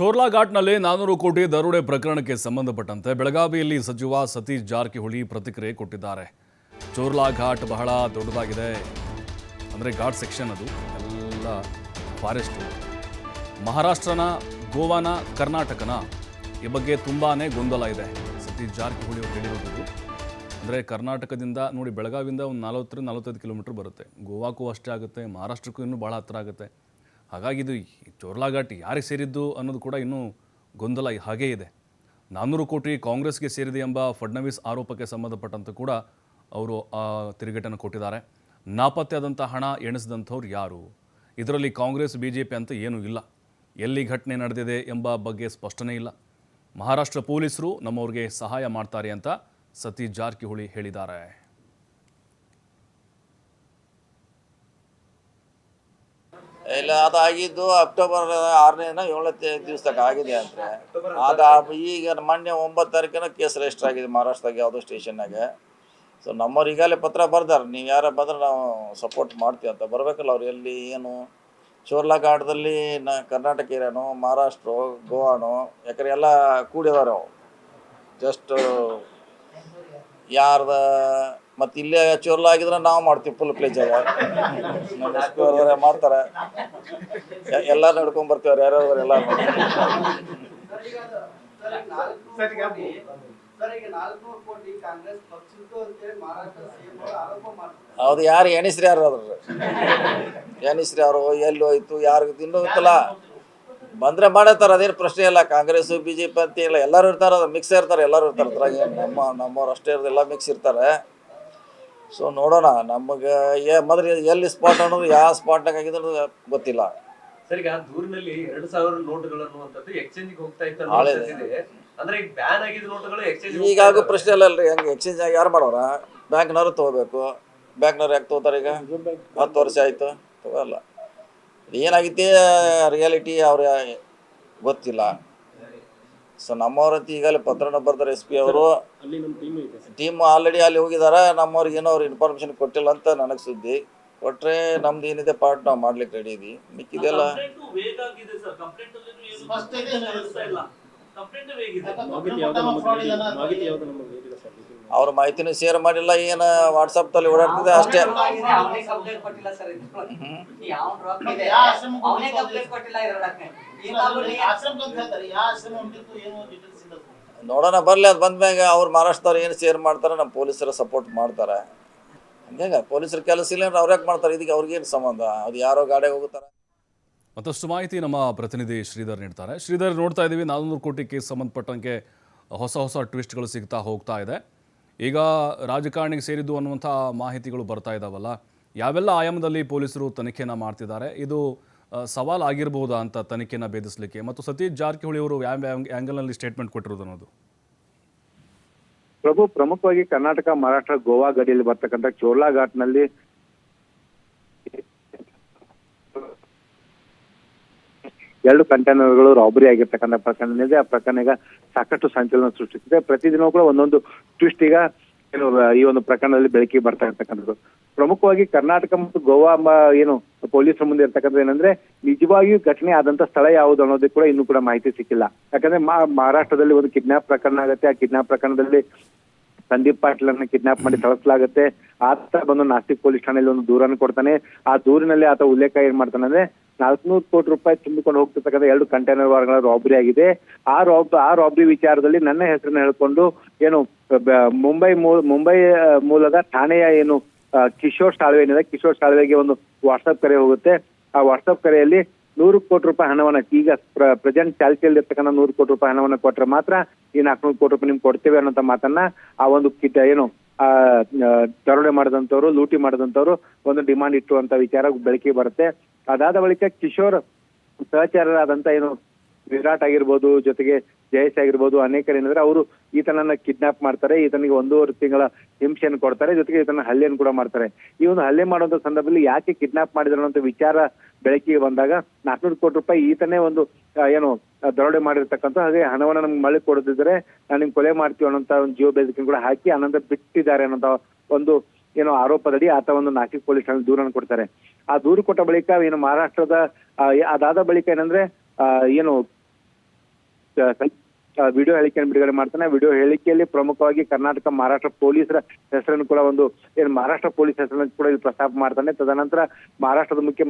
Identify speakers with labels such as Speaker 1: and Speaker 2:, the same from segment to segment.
Speaker 1: ಚೋರ್ಲಾ ಘಾಟ್ನಲ್ಲಿ ನಾನೂರು ಕೋಟಿ ದರೋಡೆ ಪ್ರಕರಣಕ್ಕೆ ಸಂಬಂಧಪಟ್ಟಂತೆ ಬೆಳಗಾವಿಯಲ್ಲಿ ಸಚಿವ ಸತೀಶ್ ಜಾರಕಿಹೊಳಿ ಪ್ರತಿಕ್ರಿಯೆ ಕೊಟ್ಟಿದ್ದಾರೆ. ಚೋರ್ಲಾ ಘಾಟ್ ಬಹಳ ದೊಡ್ಡದಾಗಿದೆ. ಅಂದರೆ ಘಾಟ್ ಸೆಕ್ಷನ್ ಅದು. ಎಲ್ಲ ಫಾರೆಸ್ಟ್. ಮಹಾರಾಷ್ಟ್ರನ, ಗೋವಾನ, ಕರ್ನಾಟಕನ ಈ ಬಗ್ಗೆ ತುಂಬಾ ಗೊಂದಲ ಇದೆ. ಸತೀಶ್ ಜಾರಕಿಹೊಳಿ ಅವರು ಹೇಳಿರೋದು ಅಂದರೆ ಕರ್ನಾಟಕದಿಂದ ನೋಡಿ ಬೆಳಗಾವಿಯಿಂದ ಒಂದು ನಲವತ್ತರಿಂದ ನಲವತ್ತೈದು ಕಿಲೋಮೀಟ್ರ್ ಬರುತ್ತೆ. ಗೋವಾಕ್ಕೂ ಅಷ್ಟೇ ಆಗುತ್ತೆ. ಮಹಾರಾಷ್ಟ್ರಕ್ಕೂ ಇನ್ನೂ ಭಾಳ ಹತ್ತಿರ ಆಗುತ್ತೆ. ಹಾಗಾಗಿ ಇದು ಚೋರ್ಲಾಘಾಟ್ ಚೋರ್ಲಾ ಘಾಟ್ ಯಾರಿಗೆ ಸೇರಿದ್ದು ಅನ್ನೋದು ಕೂಡ ಇನ್ನೂ ಗೊಂದಲ ಹಾಗೇ ಇದೆ. ನಾನ್ನೂರು ಕೋಟಿ ಕಾಂಗ್ರೆಸ್ಗೆ ಸೇರಿದೆ ಎಂಬ ಫಡ್ನವೀಸ್ ಆರೋಪಕ್ಕೆ ಸಂಬಂಧಪಟ್ಟಂತೆ ಕೂಡ ಅವರು ಆ ತಿರುಗೇಟನ್ನು ಕೊಟ್ಟಿದ್ದಾರೆ. ನಾಪತ್ತೆಯಾದಂಥ ಹಣ ಎಣಿಸಿದಂಥವ್ರು ಯಾರು? ಇದರಲ್ಲಿ ಕಾಂಗ್ರೆಸ್ ಬಿ ಜೆ ಪಿ ಅಂತ ಏನೂ ಇಲ್ಲ. ಎಲ್ಲಿ ಘಟನೆ ನಡೆದಿದೆ ಎಂಬ ಬಗ್ಗೆ ಸ್ಪಷ್ಟನೆ ಇಲ್ಲ. ಮಹಾರಾಷ್ಟ್ರ ಪೊಲೀಸರು ನಮ್ಮವ್ರಿಗೆ ಸಹಾಯ ಮಾಡ್ತಾರೆ ಅಂತ ಸತೀಶ್ ಜಾರಕಿಹೊಳಿ ಹೇಳಿದ್ದಾರೆ.
Speaker 2: ಇಲ್ಲ ಅದಾಗಿದ್ದು ಅಕ್ಟೋಬರ್ ಆರನೇನ ಏಳನೇ ದಿವಸದಾಗ ಆಗಿದೆ ಅಂದರೆ. ಅದ ಈಗ ಮೊನ್ನೆ ಒಂಬತ್ತು ತಾರೀಕಿನ ಕೇಸ್ ರಿಜಿಸ್ಟರ್ ಆಗಿದೆ ಮಹಾರಾಷ್ಟ್ರದಾಗ ಯಾವುದೋ ಸ್ಟೇಷನ್ನಾಗ ಸೊ ನಮ್ಮವ್ರು ಈಗಾಗಲೇ ಪತ್ರ ಬರ್ದಾರೆ. ನೀವು ಯಾರ ಬಂದ್ರೆ ನಾವು ಸಪೋರ್ಟ್ ಮಾಡ್ತೀವಿ ಅಂತ. ಬರಬೇಕಲ್ಲ ಅವ್ರು ಎಲ್ಲಿ ಏನು? ಚೋರ್ಲಾ ಘಾಟದಲ್ಲಿ ನ ಕರ್ನಾಟಕ ಏರಿಯಾನೋ ಮಹಾರಾಷ್ಟ್ರ ಗೋವಾನೋ ಯಾಕಂದ್ರೆ ಎಲ್ಲ ಕೂಡಿದಾರೆ ಅವು ಜಸ್ಟ್ ಯಾರ್ದ ಮತ್ತು ಇಲ್ಲೇ ಚೋರ್ಲ ಆಗಿದ್ರೆ ನಾವು ಮಾಡ್ತೀವಿ ಫುಲ್ ಪ್ಲೇಜ್ ನಮ್ಮ ಎಸ್ ಮಾಡ್ತಾರೆ. ಎಲ್ಲ ನಡ್ಕೊಂಡ್ ಬರ್ತೀವ್ರಿ ಯಾರ್ಯಾರ ಎಲ್ಲ ಹೌದು ಯಾರು ಎಣಿಸ್ರಿ ಯಾರು ಅದ್ರ ಎಣಿಸ್ರಿ ಯಾರು ಎಲ್ಲಿ ಹೋಯ್ತು ಯಾರು ಇನ್ನೂ ಇತ್ತಲ್ಲ ಬಂದ್ರೆ ಮಾಡತ್ತಾರ ಅದೇನು ಪ್ರಶ್ನೆ ಇಲ್ಲ. ಕಾಂಗ್ರೆಸ್ ಬಿ ಜೆ ಪಿ ಅಂತ ಇಲ್ಲ. ಎಲ್ಲರೂ ಇರ್ತಾರೆ ಮಿಕ್ಸ್ ಇರ್ತಾರೆ ಎಲ್ಲರೂ ಇರ್ತಾರೆ. ನಮ್ಮ ನಮ್ಮವ್ರು ಅಷ್ಟೇ ಇರೋದು ಎಲ್ಲ ಮಿಕ್ಸ್ ಇರ್ತಾರೆ. ಸೊ ನೋಡೋಣ ನಮಗೆ ಏ ಮೊದಲು ಎಲ್ಲಿ ಸ್ಪಾಟ್ ಅನ್ನೋದು ಯಾವ ಸ್ಪಾಟ್ನಾಗ ಆಗಿದೆ ಅನ್ನೋದು ಗೊತ್ತಿಲ್ಲ.
Speaker 3: ಸರಿ ಈಗ ದೂರಿನಲ್ಲಿ ಎರಡು ಸಾವಿರ ನೋಟುಗಳು ಅನ್ನುವಂಥದ್ದು ಎಕ್ಸ್ಚೇಂಜ್ ಹೋಗ್ತಾ ಇತ್ತು ಅನ್ನೋ
Speaker 2: ಹಳೆ
Speaker 3: ಮಾಹಿತಿ ಇದೆ. ಅಂದ್ರೆ ಈಗ ಬ್ಯಾನ್ ಆಗಿದ್ದ ನೋಟುಗಳು ಎಕ್ಸ್ಚೇಂಜ್
Speaker 2: ಈಗಾಗೂ ಪ್ರಶ್ನೆ ಇಲ್ಲ ಅಲ್ರಿ ಹೆಂಗೆ ಎಕ್ಸ್ಚೇಂಜ್ ಆಗಿ ಯಾರು ಮಾಡೋರ? ಬ್ಯಾಂಕ್ನವರು ತಗೋಬೇಕು. ಬ್ಯಾಂಕ್ನವ್ರು ಯಾಕೆ ತಗೋತಾರೆ ಈಗ? ಹತ್ತು ವರ್ಷ ಆಯಿತು ತಗೋಲ್ಲ. ಏನಾಗೈತಿ ರಿಯಾಲಿಟಿ ಅವ್ರ ಗೊತ್ತಿಲ್ಲ. ಸೊ ನಮ್ಮವ್ರಂತ ಈಗಲೇ ಪತ್ರನ ಬರ್ತಾರೆ ಎಸ್ ಪಿ ಅವರು. ಟೀಮ್ ಆಲ್ರೆಡಿ ಅಲ್ಲಿ ಹೋಗಿದ್ದಾರೆ ನಮ್ಮವ್ರಿಗೆ ಏನೋ ಅವ್ರು ಇನ್ಫಾರ್ಮೇಶನ್ ಕೊಟ್ಟಿಲ್ಲ ಅಂತ ನನಗೆ ಸುದ್ದಿ. ಕೊಟ್ರೆ ನಮ್ದು ಏನಿದೆ ಪಾರ್ಟ್ ನಾವು ಮಾಡ್ಲಿಕ್ಕೆ ರೆಡಿ ಇದೀವಿ. ಮಿಕ್ಕಿದೆಲ್ಲ ಅವ್ರ ಮಾಹಿತಿನೂ ಶೇರ್ ಮಾಡಿಲ್ಲ ಏನ ವಾಟ್ಸಪ್ ತಲ್ಲಿ ಓಡಾಡ್ತಿದೆ ಅಷ್ಟೇ. ನೋಡೋಣ ಬರಲಿ ಅದು ಬಂದ್ಮ್ಯಾಗ ಅವ್ರು ಮಹಾರಾಷ್ಟ್ರದವ್ರು ಏನು ಶೇರ್ ಮಾಡ್ತಾರೆ ನಮ್ಮ ಪೊಲೀಸರು ಸಪೋರ್ಟ್ ಮಾಡ್ತಾರೆ. ಹಂಗ ಪೊಲೀಸರ ಕೆಲಸ ಇಲ್ಲ ಅಂದ್ರೆ ಅವ್ರು ಯಾಕೆ ಮಾಡ್ತಾರೆ? ಇದಕ್ಕೆ ಅವ್ರಿಗೇನು ಸಂಬಂಧ? ಅದು ಯಾರೋ ಗಾಡಿಗೆ ಹೋಗ್ತಾರೆ
Speaker 1: ಮತ್ತಷ್ಟು ಮಾಹಿತಿ ನಮ್ಮ ಪ್ರತಿನಿಧಿ ಶ್ರೀಧರ್ ನೀಡ್ತಾರೆ. ಶ್ರೀಧರ್, ನೋಡ್ತಾ ಇದ್ದೀವಿ, ನಾಲ್ನೂರು ಕೋಟಿ ಕೇಸ್ ಸಂಬಂಧಪಟ್ಟಂಗೆ ಹೊಸ ಹೊಸ ಟ್ವಿಸ್ಟ್ಗಳು ಸಿಗ್ತಾ ಹೋಗ್ತಾ ಇದೆ. ಈಗ ರಾಜಕಾರಣಿಗೆ ಸೇರಿದ್ದು ಅನ್ನುವಂಥ ಮಾಹಿತಿಗಳು ಬರ್ತಾ ಇದ್ದಾವಲ್ಲ ಯಾವೆಲ್ಲ ಆಯಾಮದಲ್ಲಿ ಪೊಲೀಸರು ತನಿಖೆನ ಮಾಡ್ತಿದ್ದಾರೆ? ಇದು ಸವಾಲ್ ಆಗಿರಬಹುದಾ ಅಂತ ತನಿಖೆನ ಭೇದಿಸಲಿಕ್ಕೆ? ಮತ್ತು ಸತೀಶ್ ಜಾರಕಿಹೊಳಿ ಅವರು ಯಾವ ಆ್ಯಂಗಲ್ನಲ್ಲಿ ಸ್ಟೇಟ್ಮೆಂಟ್ ಕೊಟ್ಟಿರೋದು ಅನ್ನೋದು?
Speaker 4: ಪ್ರಭು, ಪ್ರಮುಖವಾಗಿ ಕರ್ನಾಟಕ, ಮಹಾರಾಷ್ಟ್ರ, ಗೋವಾ ಗಡಿಯಲ್ಲಿ ಬರ್ತಕ್ಕಂಥ ಚೋರ್ಲಾ ಘಾಟ್ನಲ್ಲಿ ಎರಡು ಕಂಟೈನರ್ಗಳು ರಾಬರಿ ಆಗಿರ್ತಕ್ಕಂಥ ಪ್ರಕರಣ ಇದೆ. ಆ ಪ್ರಕರಣ ಈಗ ಸಾಕಷ್ಟು ಸಂಚಲನ ಸೃಷ್ಟಿಸಿದೆ. ಪ್ರತಿದಿನ ಕೂಡ ಒಂದೊಂದು ಟ್ವಿಸ್ಟ್ ಈಗ ಏನು, ಈ ಒಂದು ಪ್ರಕರಣದಲ್ಲಿ ಬೆಳಕಿಗೆ ಬರ್ತಾ ಇರ್ತಕ್ಕಂಥದ್ದು. ಪ್ರಮುಖವಾಗಿ ಕರ್ನಾಟಕ ಮತ್ತು ಗೋವಾ ಏನು, ಪೊಲೀಸರ ಮುಂದೆ ಇರ್ತಕ್ಕಂಥದ್ದು ಏನಂದ್ರೆ, ನಿಜವಾಗಿಯೂ ಘಟನೆ ಆದಂತ ಸ್ಥಳ ಯಾವುದು ಅನ್ನೋದಕ್ಕೆ ಕೂಡ ಇನ್ನೂ ಕೂಡ ಮಾಹಿತಿ ಸಿಕ್ಕಿಲ್ಲ. ಯಾಕಂದ್ರೆ ಮಹಾರಾಷ್ಟ್ರದಲ್ಲಿ ಒಂದು ಕಿಡ್ನಾಪ್ ಪ್ರಕರಣ ಆಗುತ್ತೆ. ಆ ಕಿಡ್ನಾಪ್ ಪ್ರಕರಣದಲ್ಲಿ ಸಂದೀಪ್ ಪಾಟೀಲ್ ಅನ್ನ ಕಿಡ್ನಾಪ್ ಮಾಡಿ ಕಳಿಸಲಾಗುತ್ತೆ ಆತ ಬಂದು ನಾಸಿಕ್ ಪೊಲೀಸ್ ಠಾಣೆಯಲ್ಲಿ ಒಂದು ದೂರನ್ನು ಕೊಡ್ತಾನೆ. ಆ ದೂರಿನಲ್ಲಿ ಆತ ಉಲ್ಲೇಖ ಏನ್ ಮಾಡ್ತಾನೆ ಅಂದ್ರೆ ನಾಲ್ಕುನೂರು ಕೋಟಿ ರೂಪಾಯಿ ತುಂಬಿಕೊಂಡು ಹೋಗ್ತಿರ್ತಕ್ಕಂಥ ಎರಡು ಕಂಟೈನರ್ ವಾಹನಗಳ ರಾಬರಿ ಆಗಿದೆ. ಆ ರಾಬ್ ಆ ರಾಬರಿ ವಿಚಾರದಲ್ಲಿ ನನ್ನ ಹೆಸರನ್ನ ಹೇಳ್ಕೊಂಡು ಏನು ಮುಂಬೈ ಮುಂಬೈ ಮೂಲದ ಠಾಣೆಯ ಏನು ಕಿಶೋರ್ ಸಾಳ್ವೆ ಏನಿದೆ ಕಿಶೋರ್ ಸಾಳ್ವೆಗೆ ಒಂದು ವಾಟ್ಸಪ್ ಕರೆ ಹೋಗುತ್ತೆ. ಆ ವಾಟ್ಸಪ್ ಕರೆಯಲ್ಲಿ ನೂರು ಕೋಟಿ ರೂಪಾಯಿ ಹಣವನ್ನ ಈಗ ಪ್ರೆಸೆಂಟ್ ಚಾಲ್ತಿಯಲ್ಲಿ ಇರ್ತಕ್ಕಂಥ ನೂರು ಕೋಟಿ ರೂಪಾಯಿ ಹಣವನ್ನ ಕೊಟ್ರೆ ಮಾತ್ರ ಈ ನಾಲ್ಕುನೂರು ಕೋಟಿ ರೂಪಾಯಿ ನಿಮ್ಗೆ ಕೊಡ್ತೇವೆ ಅನ್ನೋಂಥ ಮಾತನ್ನ ಆ ಒಂದು ಕಿಟ ಏನು ಆ, ದರೋಡೆ ಮಾಡಿದಂಥವ್ರು ಲೂಟಿ ಮಾಡಿದಂಥವ್ರು ಒಂದು ಡಿಮಾಂಡ್ ಇಟ್ಟುವಂತ ವಿಚಾರ ಬೆಳಕಿಗೆ ಬರುತ್ತೆ. ಅದಾದ ಬಳಿಕ ಕಿಶೋರ್ ಸಹಚರರಾದಂತ ಏನು ವಿರಾಟ್ ಆಗಿರ್ಬೋದು, ಜೊತೆಗೆ ಜಯೇಶ್ ಆಗಿರ್ಬೋದು ಅನೇಕರು ಏನಂದ್ರೆ ಅವರು ಈತನನ್ನ ಕಿಡ್ನಾಪ್ ಮಾಡ್ತಾರೆ, ಈತನಿಗೆ ಒಂದೂವರೆ ತಿಂಗಳ ಹಿಂಸೆಯನ್ನು ಕೊಡ್ತಾರೆ, ಜೊತೆಗೆ ಈತನ ಹಲ್ಲೆಯನ್ನು ಕೂಡ ಮಾಡ್ತಾರೆ. ಈ ಒಂದು ಹಲ್ಲೆ ಮಾಡುವಂತ ಸಂದರ್ಭದಲ್ಲಿ ಯಾಕೆ ಕಿಡ್ನಾಪ್ ಮಾಡಿದ್ರು ಅನ್ನೋ ವಿಚಾರ ಬೆಳಕಿಗೆ ಬಂದಾಗ ನಾಲ್ಕುನೂರು ಕೋಟಿ ರೂಪಾಯಿ ಈತನೇ ಒಂದು ಏನು, ದರೋಡೆ ಮಾಡಿರ್ತಕ್ಕಂಥ ಹಾಗೆ ಹಣವನ್ನ ನಮ್ಗೆ ಮಳೆ ಕೊಡದಿದ್ರೆ ನಾನು ನಿಮ್ಗೆ ಕೊಲೆ ಮಾಡ್ತೀವಿ ಅನ್ನೋಂತ ಒಂದು ಜೀವ ಬೇಸಿಕ್ ಕೂಡ ಹಾಕಿ ಅನಂತರ ಬಿಟ್ಟಿದ್ದಾರೆ ಅನ್ನೋಂತ ಒಂದು ಏನೋ ಆರೋಪದಡಿ ಆತ ಒಂದು ನಾಸಿಕ್ ಪೊಲೀಸ್ ಠಾಣೆ ದೂರನ್ನು ಕೊಡ್ತಾರೆ. ಆ ದೂರು ಕೊಟ್ಟ ಬಳಿಕ ಏನು ಮಹಾರಾಷ್ಟ್ರದ ಅದಾದ ಬಳಿಕ ಏನಂದ್ರೆ ಏನು ವಿಡಿಯೋ ಹೇಳಿಕೆಯನ್ನು ಬಿಡುಗಡೆ ಮಾಡ್ತಾನೆ. ವಿಡಿಯೋ ಹೇಳಿಕೆಯಲ್ಲಿ ಪ್ರಮುಖವಾಗಿ ಕರ್ನಾಟಕ ಮಹಾರಾಷ್ಟ್ರ ಪೊಲೀಸರ ಹೆಸರನ್ನು ಕೂಡ ಒಂದು, ಏನು ಮಹಾರಾಷ್ಟ್ರ ಪೊಲೀಸ್ ಹೆಸರನ್ನು ಕೂಡ ಇಲ್ಲಿ ಪ್ರಸ್ತಾಪ ಮಾಡ್ತಾನೆ. ತದನಂತರ ಮಹಾರಾಷ್ಟ್ರದ ಮುಖ್ಯ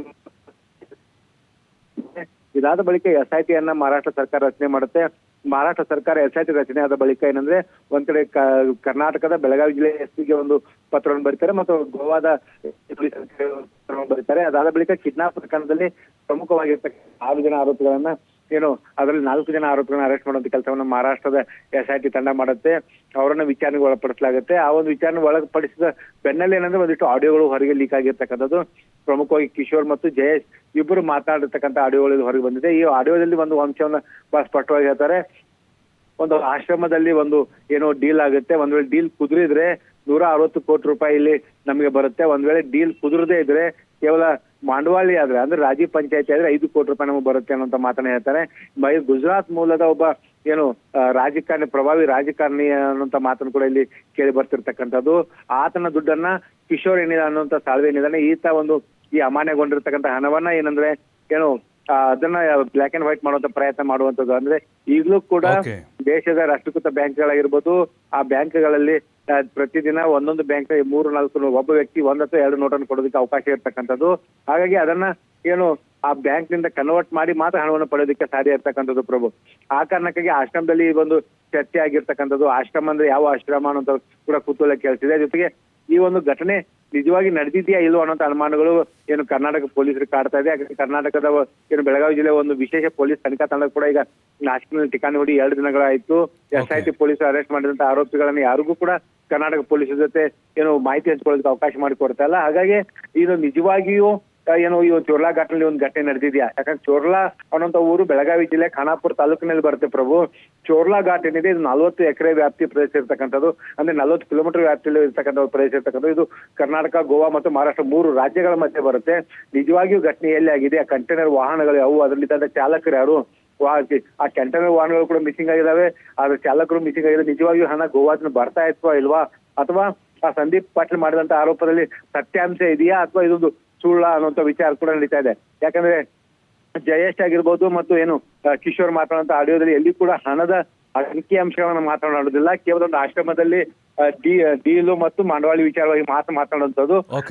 Speaker 4: ಇದಾದ ಬಳಿಕ ಎಸ್ ಐ ಮಹಾರಾಷ್ಟ್ರ ಸರ್ಕಾರ ರಚನೆ ಮಾಡುತ್ತೆ. ಮಹಾರಾಷ್ಟ್ರ ಸರ್ಕಾರ ಎಸ್ ಐ ಟಿ ರಚನೆ ಆದ ಬಳಿಕ ಏನಂದ್ರೆ, ಒಂದ್ ಕಡೆ ಕರ್ನಾಟಕದ ಬೆಳಗಾವಿ ಜಿಲ್ಲೆ ಎಸ್ ಪಿಗೆ ಒಂದು ಪತ್ರವನ್ನು ಬರೀತಾರೆ ಮತ್ತು ಗೋವಾದ ಬರೀತಾರೆ. ಅದಾದ ಬಳಿಕ ಕಿಡ್ನಾಪ್ ಪ್ರಕರಣದಲ್ಲಿ ಪ್ರಮುಖವಾಗಿರ್ತಕ್ಕಂಥ ಆರು ಜನ ಆರೋಪಿಗಳನ್ನ ಏನು, ಅದರಲ್ಲಿ ನಾಲ್ಕು ಜನ ಆರೋಪಿಗಳನ್ನ ಅರೆಸ್ಟ್ ಮಾಡುವಂತ ಕೆಲಸವನ್ನು ಮಹಾರಾಷ್ಟ್ರದ ಎಸ್ ಐ ಟಿ ತಂಡ ಮಾಡುತ್ತೆ. ಅವರನ್ನ ವಿಚಾರಣೆಗೆ ಒಳಪಡಿಸಲಾಗುತ್ತೆ. ಆ ಒಂದು ವಿಚಾರಣೆ ಒಳಪಡಿಸಿದ ಬೆನ್ನಲ್ಲೇ ಏನಂದ್ರೆ ಒಂದಿಷ್ಟು ಆಡಿಯೋಗಳು ಹೊರಗೆ ಲೀಕ್ ಆಗಿರ್ತಕ್ಕಂಥದ್ದು. ಪ್ರಮುಖವಾಗಿ ಕಿಶೋರ್ ಮತ್ತು ಜಯೇಶ್ ಇಬ್ಬರು ಮಾತಾಡಿರ್ತಕ್ಕಂಥ ಆಡಿಯೋಗಳು ಹೊರಗೆ ಬಂದಿದೆ. ಈ ಆಡಿಯೋದಲ್ಲಿ ಒಂದು ಅಂಶವನ್ನ ಬಹಳ ಸ್ಪಷ್ಟವಾಗಿ ಹೇಳ್ತಾರೆ. ಒಂದು ಆಶ್ರಮದಲ್ಲಿ ಒಂದು ಏನೋ ಡೀಲ್ ಆಗುತ್ತೆ. ಒಂದ್ ವೇಳೆ ಡೀಲ್ ಕುದುರಿದ್ರೆ ನೂರ ಅರವತ್ತು ಕೋಟಿ ರೂಪಾಯಿ ಇಲ್ಲಿ ನಮಗೆ ಬರುತ್ತೆ. ಒಂದ್ ವೇಳೆ ಡೀಲ್ ಕುದುರದೇ ಇದ್ರೆ ಕೇವಲ ಮಾಂಡವಾಳಿ ಆದ್ರೆ ಅಂದ್ರೆ ರಾಜೀವ್ ಪಂಚಾಯತಿ ಆದ್ರೆ ಐದು ಕೋಟಿ ರೂಪಾಯಿ ನಮಗೆ ಬರುತ್ತೆ ಅನ್ನೋಂತ ಮಾತನ್ನ ಹೇಳ್ತಾರೆ. ಗುಜರಾತ್ ಮೂಲದ ಒಬ್ಬ ಏನು ರಾಜಕಾರಣಿ ಪ್ರಭಾವಿ ರಾಜಕಾರಣಿ ಅನ್ನೋಂತ ಮಾತನ್ನು ಕೂಡ ಇಲ್ಲಿ ಕೇಳಿ ಬರ್ತಿರ್ತಕ್ಕಂಥದ್ದು. ಆತನ ದುಡ್ಡನ್ನ ಕಿಶೋರ್ ಏನಿದೆ ಅನ್ನುವಂತ ಸಾಳ್ವೆ ಏನಿದಾನೆ ಈತ ಒಂದು ಈ ಅಮಾನ್ಯಗೊಂಡಿರ್ತಕ್ಕಂಥ ಹಣವನ್ನ ಏನಂದ್ರೆ ಏನು ಅದನ್ನ ಬ್ಲಾಕ್ ಅಂಡ್ ವೈಟ್ ಮಾಡುವಂತ ಪ್ರಯತ್ನ ಮಾಡುವಂತದ್ದು ಅಂದ್ರೆ ಈಗಲೂ ಕೂಡ ದೇಶದ ರಾಷ್ಟ್ರೀಕೃತ ಬ್ಯಾಂಕ್ಗಳಾಗಿರ್ಬೋದು ಆ ಬ್ಯಾಂಕ್ಗಳಲ್ಲಿ ಪ್ರತಿದಿನ ಒಂದೊಂದು ಬ್ಯಾಂಕ್ ಮೂರು, ನಾಲ್ಕು ಒಬ್ಬ ವ್ಯಕ್ತಿ ಒಂದ್ ಅಥವಾ ಎರಡು ನೋಟನ್ನು ಕೊಡೋದಕ್ಕೆ ಅವಕಾಶ ಇರ್ತಕ್ಕಂಥದ್ದು. ಹಾಗಾಗಿ ಅದನ್ನ ಏನು ಆ ಬ್ಯಾಂಕ್ನಿಂದ ಕನ್ವರ್ಟ್ ಮಾಡಿ ಮಾತ್ರ ಹಣವನ್ನು ಪಡೆಯೋದಕ್ಕೆ ಸಾಧ್ಯ ಇರ್ತಕ್ಕಂಥದ್ದು ಪ್ರಭು. ಆ ಕಾರಣಕ್ಕಾಗಿ ಆಶ್ರಮದಲ್ಲಿ ಒಂದು ಚರ್ಚೆ ಆಗಿರ್ತಕ್ಕಂಥದ್ದು. ಆಶ್ರಮ ಅಂದ್ರೆ ಯಾವ ಆಶ್ರಮ ಅನ್ನೋದು ಕೂಡ ಕುತೂಹಲ ಕೇಳ್ತಿದೆ. ಜೊತೆಗೆ ಈ ಒಂದು ಘಟನೆ ನಿಜವಾಗಿ ನಡೆದಿದೆಯಾ ಇಲ್ವೋ ಅನ್ನೋಂಥ ಅನುಮಾನಗಳು ಏನು ಕರ್ನಾಟಕ ಪೊಲೀಸರು ಕಾಡ್ತಾ ಇದೆ. ಯಾಕಂದ್ರೆ ಕರ್ನಾಟಕದ ಏನು ಬೆಳಗಾವಿ ಜಿಲ್ಲೆ ಒಂದು ವಿಶೇಷ ಪೊಲೀಸ್ ತನಿಖಾ ತಂಡ ಕೂಡ ಈಗ ನಾಶಕನಲ್ಲಿ ಠಿಕಾಣಿ ಹೊಡಿ ಎರಡು ದಿನಗಳಾಯ್ತು. ಎಸ್ ಐ ಟಿ ಪೊಲೀಸರು ಅರೆಸ್ಟ್ ಮಾಡಿದಂತ ಆರೋಪಿಗಳನ್ನ ಯಾರಿಗೂ ಕೂಡ ಕರ್ನಾಟಕ ಪೊಲೀಸರ ಜೊತೆ ಏನು ಮಾಹಿತಿ ಹಂಚ್ಕೊಳ್ಳೋದಕ್ಕೆ ಅವಕಾಶ ಮಾಡಿಕೊಡ್ತಾ ಇಲ್ಲ. ಹಾಗಾಗಿ ಇದು ನಿಜವಾಗಿಯೂ ಏನು ಇವ್ ಒಂದು ಚೋರ್ಲಾ ಘಟನೆ ಒಂದು ಘಟನೆ ನಡೆದಿದ್ಯಾ? ಯಾಕಂದ್ರೆ ಚೋರ್ಲಾ ಅನ್ನೋಂಥ ಊರು ಬೆಳಗಾವಿ ಜಿಲ್ಲೆ ಖಾನಾಪುರ ತಾಲೂಕಿನಲ್ಲಿ ಬರುತ್ತೆ ಪ್ರಭು. ಚೋರ್ಲಾ ಘಾಟ್ ಏನಿದೆ, ಇದು ನಲ್ವತ್ತು ಎಕರೆ ವ್ಯಾಪ್ತಿ ಪ್ರದೇಶ ಇರ್ತಕ್ಕಂಥದ್ದು. ಅಂದ್ರೆ ನಲವತ್ತು ಕಿಲೋಮೀಟರ್ ವ್ಯಾಪ್ತಿಯಲ್ಲಿ ಇರ್ತಕ್ಕಂಥ ಪ್ರದೇಶ ಇರ್ತಕ್ಕಂಥದ್ದು. ಇದು ಕರ್ನಾಟಕ, ಗೋವಾ ಮತ್ತು ಮಹಾರಾಷ್ಟ್ರ ಮೂರು ರಾಜ್ಯಗಳ ಮಧ್ಯೆ ಬರುತ್ತೆ. ನಿಜವಾಗಿಯೂ ಘಟನೆ ಎಲ್ಲಿ ಆಗಿದೆ. ಆ ಕಂಟೈನರ್ ವಾಹನಗಳು ಯಾವುವು? ಅದರಲ್ಲಿದ್ದಂಥ ಚಾಲಕರು ಯಾರು? ಆ ಕಂಟೈನರ್ ವಾಹನಗಳು ಕೂಡ ಮಿಸ್ಸಿಂಗ್ ಆಗಿದಾವೆ ಆದ್ರೆ ಚಾಲಕರು ಮಿಸ್ಸಿಂಗ್ ಆಗಿದೆ ನಿಜವಾಗಿಯೂ ಹಣ ಗೋವಾದಿಂದ ಬರ್ತಾ ಇತ್ತು ಇಲ್ವಾ? ಅಥವಾ ಆ ಸಂದೀಪ್ ಪಾಟೀಲ್ ಮಾಡಿದಂತ ಆರೋಪದಲ್ಲಿ ಸತ್ಯಾಂಶ ಇದೆಯಾ? ಅಥವಾ ಇದೊಂದು ಸುಳ್ಳ ಅನ್ನುವಂತ ವಿಚಾರ ಕೂಡ ನಡೀತಾ ಇದೆ. ಯಾಕಂದ್ರೆ ಜಯೇಶ್ ಆಗಿರ್ಬೋದು ಮತ್ತು ಏನು ಕಿಶೋರ್ ಮಾತನಾಡುವಂತ ಆಡಿಯೋದಲ್ಲಿ ಎಲ್ಲಿ ಕೂಡ ಹಣದ ಅಂಕಿ ಅಂಶಗಳನ್ನ ಮಾತನಾಡೋದಿಲ್ಲ ಕೇವಲ ಒಂದು ಆಶ್ರಮದಲ್ಲಿ ಡೀಲು ಮತ್ತು ಮಾಂಡವಾಳಿ ವಿಚಾರವಾಗಿ ಮಾತು ಮಾತನಾಡುವಂಥದ್ದು.
Speaker 1: Okay.